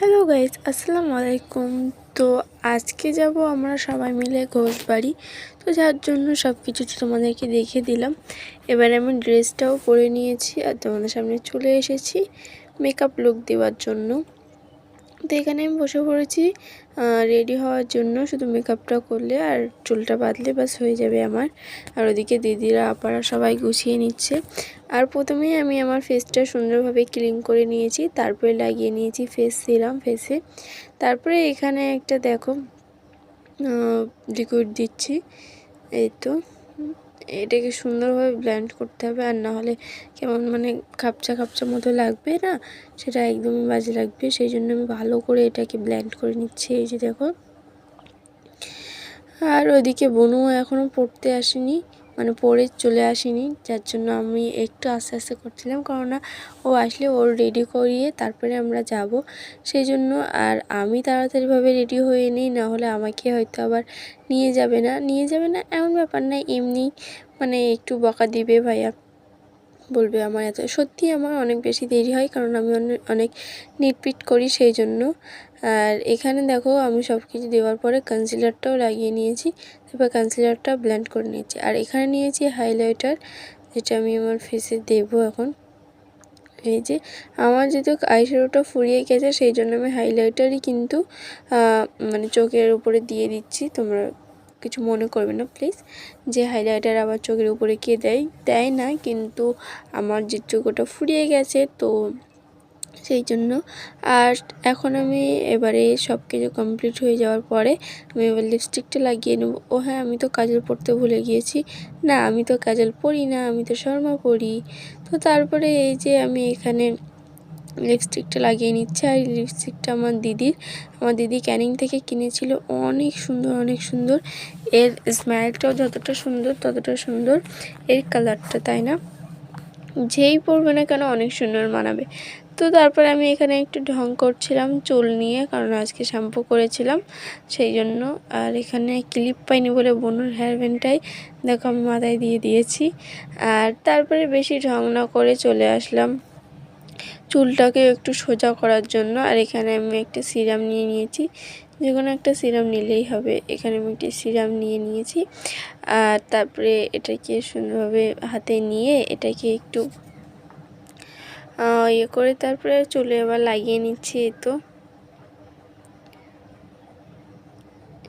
Hello guys আসসালামু আলাইকুম তো আজকে যাব আমরা সবাই মিলে ঘোষবাড়ি। তো যার জন্য সব কিছু তোমাদেরকে দেখে দিলাম। এবার আমি ড্রেসটাও পরে নিয়েছি আর তোমাদের সামনে চলে এসেছি। মেকআপ লুক দেওয়ার জন্য। তো এখানে আমি বসে পড়েছি। রেডি হওয়ার জন্য শুধু মেকআপটা করলে আর চুলটা বাঁধলে বাস হয়ে যাবে আমার। আর ওদিকে দিদিরা, আপারা সবাই গুছিয়ে নিচ্ছে। আর প্রথমেই আমি আমার ফেসটা সুন্দরভাবে ক্লিন করে নিয়েছি, তারপরে লাগিয়ে নিয়েছি ফেস সিরাম ফেসে তারপরে এখানে একটা দেখো লিকুইড দিচ্ছি, এই তো। এটাকে সুন্দরভাবে ব্ল্যান্ড করতে হবে, আর না হলে কেমন মানে খাপচা খাপচা মতো লাগবে না, সেটা একদমই বাজে লাগবে। সেই জন্য আমি ভালো করে এটাকে ব্ল্যান্ড করে নিচ্ছি, এই যে দেখো। আর ওইদিকে বনু এখনও পড়তে আসেনি। মানে পরে চলে আসিনি। যার জন্য আমি একটু আস্তে আস্তে করছিলাম। কেননা ও আসলে ওর রেডি করিয়ে তারপরে আমরা যাব। সেই জন্য আর আমি তাড়াতাড়িভাবে রেডি হয়ে নিই, না হলে আমাকে হয়তো আবার নিয়ে যাবে না। নিয়ে যাবে না এমন ব্যাপার না, এমনি মানে একটু বকা দিবে ভাইয়া। বলবে আমার এত। সত্যি আমার অনেক বেশি দেরি হয়, কারণ আমি অনেক নিটপিট করি সেই জন্য। আর এখানে দেখো আমি সব কিছু দেওয়ার পরে কনসিলারটাও লাগিয়ে নিয়েছি, তারপর কনসিলারটা ব্ল্যান্ড করে নিয়েছি। আর এখানে নিয়েছি হাইলাইটার যেটা আমি আমার ফেসে দেবো এখন। এই যে, আমার যেহেতু আইশ্যাডোটা ফুরিয়ে গেছে, সেই জন্য আমি হাইলাইটারই কিন্তু মানে চোখের উপরে দিয়ে দিচ্ছি, তোমরা কিছু মনে করবে না প্লিজ যে হাইলাইটার আবার চোখের উপরে কে দেয় দেয় না, কিন্তু আমার যে চোখটা ফুরিয়ে গেছে, তো সেই জন্য। আর এখন আমি এবারে সব কিছু কমপ্লিট হয়ে যাওয়ার পরে আমি এবার লিপস্টিকটা লাগিয়ে নেব। ও হ্যাঁ আমি তো কাজল পরতে ভুলে গিয়েছি। না, আমি তো কাজল পরি না, আমি তো শর্মা পরি তো তারপরে এই যে আমি এখানে লিপস্টিকটা লাগিয়ে নিচ্ছে আর লিপস্টিকটা আমার দিদির। আমার দিদি ক্যানিং থেকে কিনেছিল অনেক সুন্দর অনেক সুন্দর। এর স্মাইলটাও যতটা সুন্দর, ততটা সুন্দর এর কালারটা তাই না? যেই পরবে না কেন অনেক সুন্দর মানাবে। তো তারপরে আমি এখানে একটু ঢং করছিলাম চুল নিয়ে, কারণ আজকে শ্যাম্পু করেছিলাম। সেই জন্য আর এখানে ক্লিপ পাইনি বলে বনুর হেয়ার ব্যান্ডটাই দেখো আমি মাথায় দিয়ে দিয়েছি। আর তারপরে বেশি ঢং না করে চলে আসলাম। চুলটাকে একটু সোজা করার জন্য, আর এখানে আমি একটা সিরাম নিয়ে নিয়েছি। যে কোনো একটা সিরাম নিলেই হবে। এখানে আমি একটি সিরাম নিয়ে নিয়েছি। আর তারপরে এটাকে সুন্দরভাবে হাতে নিয়ে এটাকে একটু ইয়ে করে তারপরে চুলে আবার লাগিয়ে নিচ্ছি তো।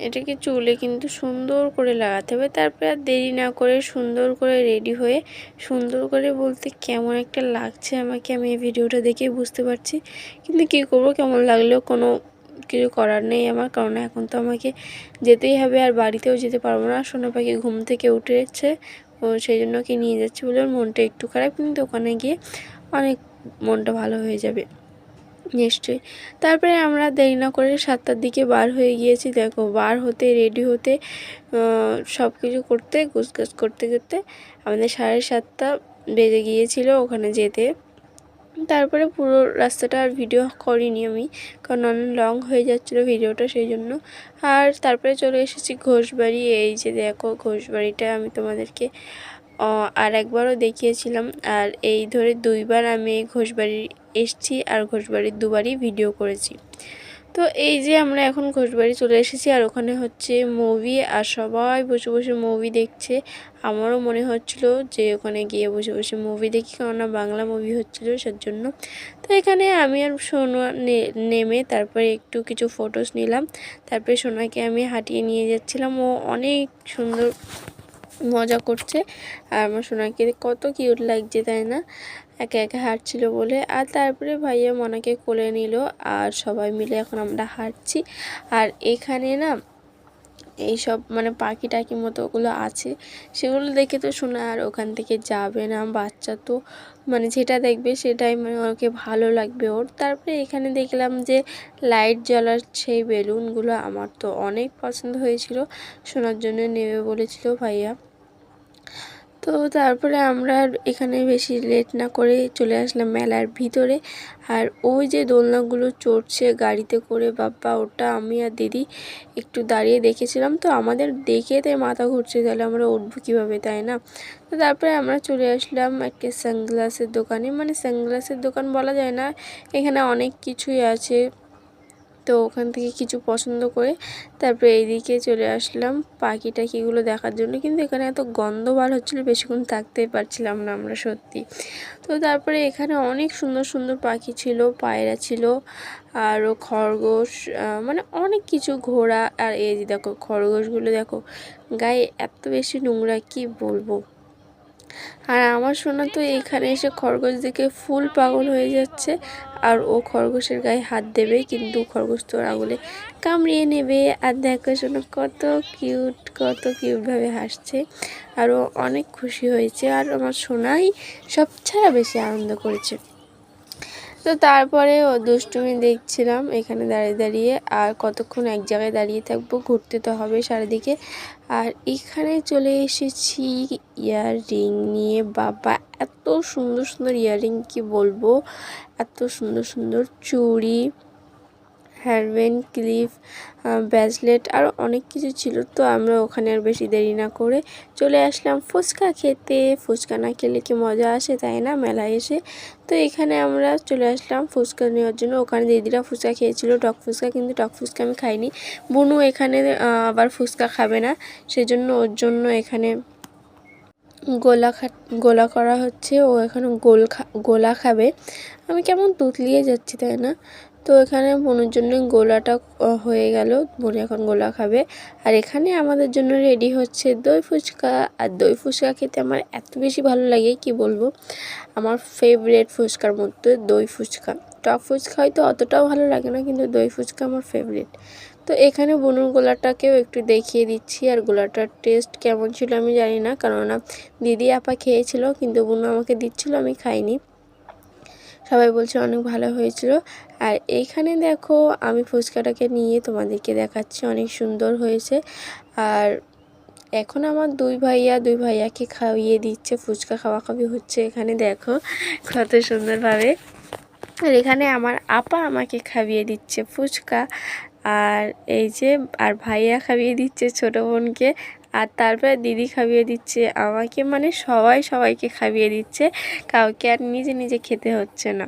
এটাকে চুলে কিন্তু সুন্দর করে লাগাতে হবে। তারপরে আর দেরি না করে সুন্দর করে রেডি হয়ে সুন্দর করে বলতে কেমন একটা লাগছে আমাকে আমি এই ভিডিওটা দেখে বুঝতে পারছি। কিন্তু কী করব, কেমন লাগলেও কোনো কিছু করার নেই আমার। কারণ এখন তো আমাকে যেতেই হবে আর বাড়িতেও যেতে পারব না। সোনা পাখি ঘুম থেকে উঠেছে ও সেই জন্য কি নিয়ে যাচ্ছে বলে ওর মনটা একটু খারাপ। কিন্তু ওখানে গিয়ে অনেক মনটা ভালো হয়ে যাবে। নিশ্চয়ই। তারপরে আমরা দেরি না করে সাতটার দিকে বার হয়ে গিয়েছি। দেখো, বার হতে রেডি হতে সব কিছু করতে, গুছগাছ করতে করতে আমাদের সাড়ে সাতটা বেজে গিয়েছিল ওখানে যেতে। তারপরে পুরো রাস্তাটা আর ভিডিও করিনি আমি, কারণ অনেক লং হয়ে যাচ্ছিল ভিডিওটা সেই জন্য আর তারপরে চলে এসেছি ঘোষবাড়ি। এই যে দেখো, ঘোষবাড়িটা আমি তোমাদেরকে আর একবারও দেখিয়েছিলাম। আর এই ধরে দুইবার আমি এই ঘোষবাড়ি এসছি আর ঘোষবাড়ির দুবারই ভিডিও করেছি। তো এই যে আমরা এখন ঘোষবাড়ি চলে এসেছি আর ওখানে হচ্ছে মুভি আর সবাই বসে বসে মুভি দেখছে। আমারও মনে হচ্ছিল যে ওখানে গিয়ে বসে বসে মুভি দেখি, কেননা বাংলা মুভি হচ্ছিল সের জন্য তো এখানে আমি আর সোনা নেমে তারপরে একটু কিছু ফটোস নিলাম। তারপরে সোনাকে আমি হাঁটিয়ে নিয়ে যাচ্ছিলাম। ও অনেক সুন্দর মজা করছে। আর আমার সোনাকে কত কিউট লাগছে, তাই না? একা একা হাঁটছিল বলে। আর তারপরে ভাইয়া মনাকে কোলে নিল আর সবাই মিলে এখন আমরা হাঁটছি। আর এখানে না এইসব মানে পাখি টাকি মতো ওগুলো আছে। সেগুলো দেখে তো শোনা আর ওখান থেকে যাবে না। বাচ্চা তো মানে যেটা দেখবে সেটাই মানে ওকে ভালো লাগবে ওর। তারপরে এখানে দেখলাম যে লাইট জ্বলার সেই বেলুনগুলো আমার তো অনেক পছন্দ হয়েছিল। শোনার জন্য নেবে বলেছিল ভাইয়া। তো তারপরে আমরা এখানে বেশি লেট না করে চলে আসলাম মেলার ভিতরে। আর ওই যে দোলনাগুলো চড়ছে গাড়িতে করে বাবা ওটা, আমি আর দিদি একটু দাঁড়িয়ে দেখেছিলাম। তো আমাদের দেখে তাই মাথা ঘুরছে, তাহলে আমরা উঠবো কীভাবে, তাই না? তো তারপরে আমরা চলে আসলাম একটা সানগ্লাসের দোকানে। মানে সানগ্লাসের দোকান বলা যায় না, এখানে অনেক কিছুই আছে। তো ওখান থেকে কিছু পছন্দ করে তারপরে এইদিকে চলে আসলাম পাখি টাকিগুলো দেখার জন্য। কিন্তু এখানে এত গন্ধ বার হচ্ছিল, বেশিক্ষণ থাকতেই পারছিলাম না আমরা সত্যি। তো তারপরে এখানে অনেক সুন্দর সুন্দর পাখি ছিল, পায়রা ছিল, আরও খরগোশ মানে অনেক কিছু ঘোড়া আর এই দেখো খরগোশগুলো দেখো, গায়ে এত বেশি নোংরা কি বলব? আর আমার শোনা তো এখানে এসে খরগোশ দেখে ফুল পাগল হয়ে যাচ্ছে। আর ও খরগোশের গায়ে হাত দেবে কিন্তু খরগোশ তোর আগুলে কামড়িয়ে নেবে। আর দেখো শোনো কত কিউট কত কিউটভাবে হাসছে। আর ও অনেক খুশি হয়েছে। আর আমার সোনাই সব বেশি আনন্দ করেছে। তো তারপরে ও দুষ্টুমি দেখছিলাম, এখানে দাঁড়িয়ে দাঁড়িয়ে। আর কতক্ষণ এক জায়গায় দাঁড়িয়ে থাকব, ঘুরতে তো হবে সারাদিকে আর এখানে চলে এসেছি ইয়াররিং নিয়ে। বাবা, এত সুন্দর সুন্দর ইয়াররিং কি বলব? এত সুন্দর সুন্দর চুড়ি। হেয়ারব্যান্ড ক্লিপ ব্যাসলেট আর অনেক কিছু ছিল। তো আমরা ওখানে আর বেশি দেরি না করে চলে আসলাম ফুচকা খেতে। ফুচকা না খেলে কি মজা আসে, তাই না? মেলায় এসে। তো এখানে আমরা চলে আসলাম ফুচকা নেওয়ার জন্য। ওখানে দিদিরা ফুচকা খেয়েছিল, টক ফুচকা, কিন্তু টক ফুচকা আমি খাইনি। বুনু এখানে আবার ফুচকা খাবে না। সেজন্য ওর জন্য এখানে গোলা খা, গোলা করা হচ্ছে। ও এখন গোল খা, গোলা খাবে। আমি কেমন তুতলিয়ে যাচ্ছি, তাই না? তো এখানে বোনের জন্য গোলাটা হয়ে গেল। বোন এখন গোলা খাবে। আর এখানে আমাদের জন্য রেডি হচ্ছে দই ফুচকা। আর দই ফুচকা খেতে আমার এত বেশি ভালো লাগে, কি বলব? আমার ফেভারেট ফুচকার মধ্যে দই ফুচকা। টক ফুচকা হয়তো অতটাও ভালো লাগে না, কিন্তু দই ফুচকা আমার ফেভারিট তো এখানে বনুর গোলাটাকেও একটু দেখিয়ে দিচ্ছি, আর গোলাটার টেস্ট কেমন ছিল আমি জানি না। কেননা দিদি আপা খেয়েছিল, কিন্তু বুনু আমাকে দিচ্ছিল, আমি খাইনি। সবাই বলছে অনেক ভালো হয়েছিল। আর এইখানে দেখো আমি ফুচকাটাকে নিয়ে তোমাদেরকে দেখাচ্ছি, অনেক সুন্দর হয়েছে। আর এখন আমার দুই ভাইয়া, দুই ভাইয়াকে খাইয়ে দিচ্ছে, ফুচকা খাওয়া খাওয়ি হচ্ছে এখানে, দেখো কত সুন্দরভাবে। আর এখানে আমার আপা আমাকে খাইয়ে দিচ্ছে ফুচকা, আর এই যে, আর ভাইয়া খাইয়ে দিচ্ছে ছোটো বোনকে, আর তারপরে দিদি খাইয়ে দিচ্ছে আমাকে মানে সবাই সবাইকে খাইয়ে দিচ্ছে, কাউকে আর নিজে নিজে খেতে হচ্ছে না।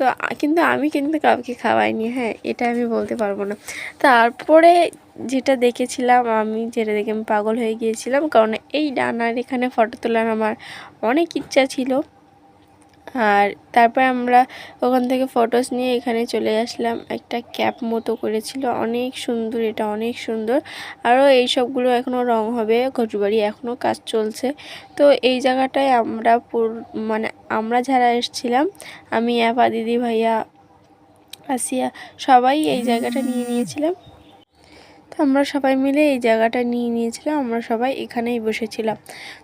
তো কিন্তু আমি কিন্তু কাউকে খাওয়াইনি হ্যাঁ এটা আমি বলতে পারব না। তারপরে যেটা দেখেছিলাম, আমি যেটা দেখে আমি পাগল হয়ে গিয়েছিলাম, কারণ এই ডানার এখানে ফটো তোলার আমার অনেক ইচ্ছা ছিল। আর তারপর আমরা ওখান থেকে ফটোস নিয়ে এখানে চলে আসলাম। একটা ক্যাপ মতো করেছিল। অনেক সুন্দর এটা, অনেক সুন্দর। আরও এই সবগুলো এখনও রং হবে। ঘটবাড়ি এখনও কাজ চলছে। তো এই জায়গাটায় আমরা মানে আমরা যারা এসছিলাম, আমি অ্যাপা দিদি, ভাইয়া, আসিয়া সবাই এই জায়গাটা নিয়ে নিয়েছিলাম। আমরা সবাই মিলে এই জায়গাটা নিয়ে নিয়েছিলাম, আমরা সবাই এখানেই বসেছিলাম।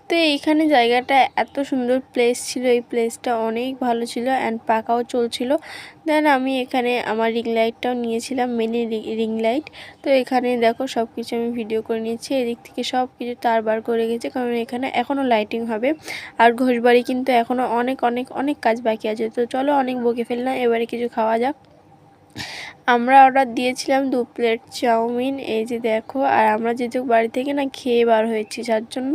তো এইখানে জায়গাটা এত সুন্দর প্লেস ছিল, এই প্লেসটা অনেক ভালো ছিল অ্যান্ড পাকাও চলছিল। দেন আমি এখানে আমার রিং লাইটটাও নিয়েছিলাম মিনি রিং লাইট তো এখানে দেখো সব কিছু আমি ভিডিও করে নিয়েছি, এদিক থেকে সব কিছু তার বার করে গেছে কারণ এখানে এখনও লাইটিং হবে। আর ঘোষবাড়ি কিন্তু এখনও অনেক অনেক অনেক কাজ বাকি আছে। তো চলো অনেক বকে ফেললাম, এবারে কিছু খাওয়া যাক। আমরা অর্ডার দিয়েছিলাম দু প্লেট চাউমিন, এই যে দেখো, আর আমরা যেহেতু বাড়ি থেকে না খেয়ে বার হয়েছি, যার জন্য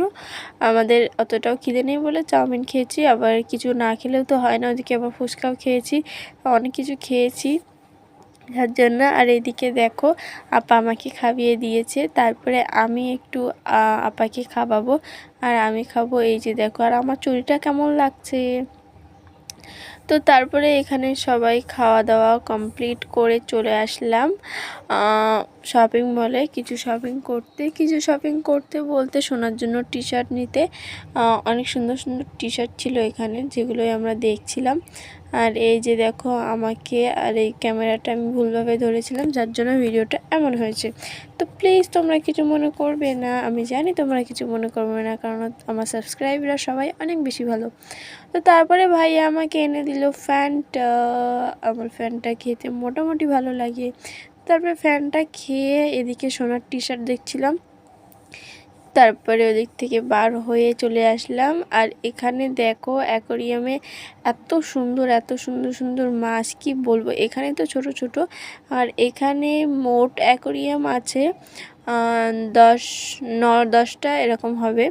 আমাদের অতটাও খিদে নেই বলে চাউমিন খেয়েছি। আবার কিছু না খেলেও তো হয় না, ওদিকে আবার ফুচকাও খেয়েছি, অনেক কিছু খেয়েছি। যার জন্য, আর এদিকে দেখো, আপা আমাকে খাইয়ে দিয়েছে, তারপরে আমি একটু আপাকে খাওয়াবো, আর আমি খাব, এই যে দেখো, আর আমার চুরিটা কেমন লাগছে? তো তারপরে এখানে সবাই খাওয়া দাওয়া কমপ্লিট করে চলে আসলাম। শপিং মলে কিছু শপিং করতে, কিছু শপিং করতে বলতে শোনার জন্য টি শার্ট নিতে অনেক সুন্দর সুন্দর টি শার্ট ছিল এখানে যেগুলোই আমরা দেখছিলাম। আর এই যে দেখো আমাকে আর এই ক্যামেরাটা আমি ভুলভাবে ধরেছিলাম, যার জন্য ভিডিওটা এমন হয়েছে। তো প্লিজ তোমরা কিছু মনে করবে না, আমি জানি তোমরা কিছু মনে করবে না, কারণ আমার সাবস্ক্রাইবরা সবাই অনেক বেশি ভালো। তো তারপরে ভাই আমাকে এনে দিল ফ্যানটা আমার ফ্যানটা খেতে মোটামুটি ভালো লাগে। তারপরে ফ্যানটা খেয়ে এদিকে সোনার টি শার্ট দেখছিলাম। তারপরে ওদিক থেকে বার হয়ে চলে আসলাম। আর এখানে দেখো অ্যাকোরিয়ামে এত সুন্দর এত সুন্দর সুন্দর মাছ, কি বলব? এখানে তো ছোট ছোট। আর এখানে মোট অ্যাকোরিয়াম আছে দশ, ন, দশটা এরকম হবে।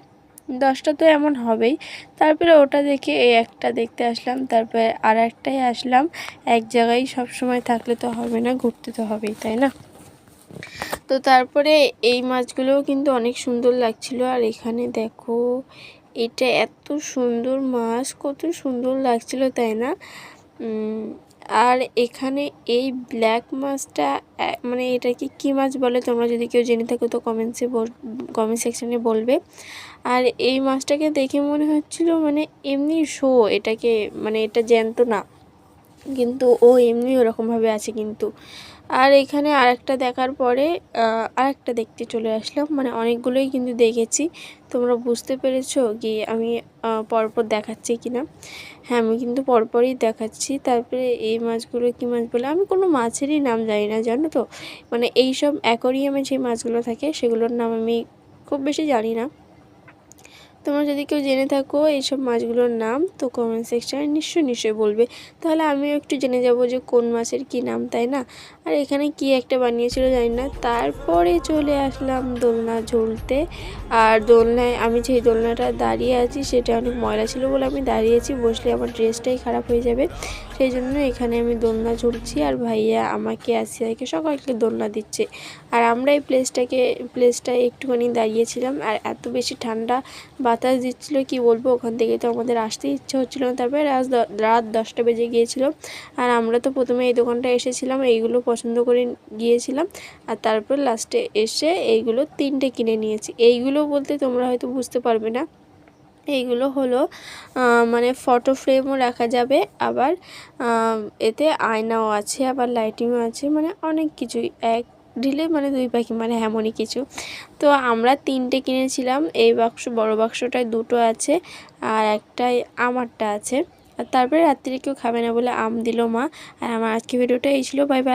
দশটা তো এমন হবেই। তারপরে ওটা দেখে এই একটা দেখতে আসলাম, তারপরে আর একটাই আসলাম। এক জায়গায় সব সময় থাকলে তো হবে না, ঘুরতে তো হবেই, তাই না? তো তারপরে এই মাছগুলোও কিন্তু অনেক সুন্দর লাগছিল। আর এখানে দেখো, এটা এত সুন্দর মাছ, কত সুন্দর লাগছিল, তাই না? আর এখানে এই ব্ল্যাক মাছটা মানে এটাকে কী মাছ বলে তোমরা যদি কেউ জেনে থাকো তো কমেন্টসে কমেন্ট সেকশানে বলবে। আর এই মাছটাকে দেখে মনে হচ্ছিল মানে এমনি শো, এটাকে মানে এটা জ্যান্ত না, কিন্তু ও এমনি ওরকমভাবে আছে কিন্তু। আর এখানে আরেকটা দেখার পরে আরেকটা দেখতে চলে আসলাম। মানে অনেকগুলোই কিন্তু দেখেছি। তোমরা বুঝতে পেরেছ কি আমি পরপর দেখাচ্ছি কি না হ্যাঁ আমি কিন্তু পরপরই দেখাচ্ছি। তারপরে এই মাছগুলো কী মাছ বলে? আমি কোনো মাছেরই নাম জানি না, জানো তো? মানে এই সব অ্যাকোরিয়ামে যে মাছগুলো থাকে, সেগুলোর নাম আমি খুব বেশি জানি না। তোমরা যদি কেউ জেনে থাকো এইসব মাছগুলোর নাম, তো কমেন্ট সেকশানে নিশ্চয়ই নিশ্চয়ই বলবে। তাহলে আমিও একটু জেনে যাব যে কোন মাছের কি নাম, তাই না? আর এখানে কি একটা বানিয়েছিল জানি না। তারপরে চলে আসলাম দোলনা ঝুলতে। আর দোলনায়, আমি যে দোলনাটা দাঁড়িয়ে আছি সেটা অনেক ময়লা ছিল বলে আমি দাঁড়িয়েছি। বসলে আমার ড্রেসটাই খারাপ হয়ে যাবে। সেই জন্য এখানে আমি দোলনা ঝুলছি আর ভাইয়া আমাকে আসিয়াকে সকলকে দোলনা দিচ্ছে। আর আমরা এই প্লেসটাকে প্লেসটায় একটুখানি দাঁড়িয়েছিলাম আর এত বেশি ঠান্ডা বাতাস দিচ্ছিল, কি বলব? ওখান থেকে তো আমাদের আসতে ইচ্ছে হচ্ছিল না। তারপরে রাত রাত দশটা বেজে গিয়েছিল। আর আমরা তো প্রথমে এই দোকানটা এসেছিলাম, এইগুলো পছন্দ করে গিয়েছিলাম। আর তারপর লাস্টে এসে এইগুলো তিনটে কিনে নিয়েছি। এইগুলো বলতে তোমরা হয়তো বুঝতে পারবে না। এইগুলো হলো মানে ফটো ফ্রেমও রাখা যাবে, আবার এতে আয়নাও আছে, আবার লাইটিংও আছে মানে অনেক কিছুই। এক ঢিলে মানে দুই পাখি মানে এমনই কিছু। তো আমরা তিনটে কিনেছিলাম, এই বাক্স, বড় বাক্সটায় দুটো আছে, আর একটাই আমারটা আছে। আর তারপরে রাত্রিরে কেউ খাবে না বলে আম দিল মা। আর আমার আজকে ভিডিওটা এই ছিল বাই বাই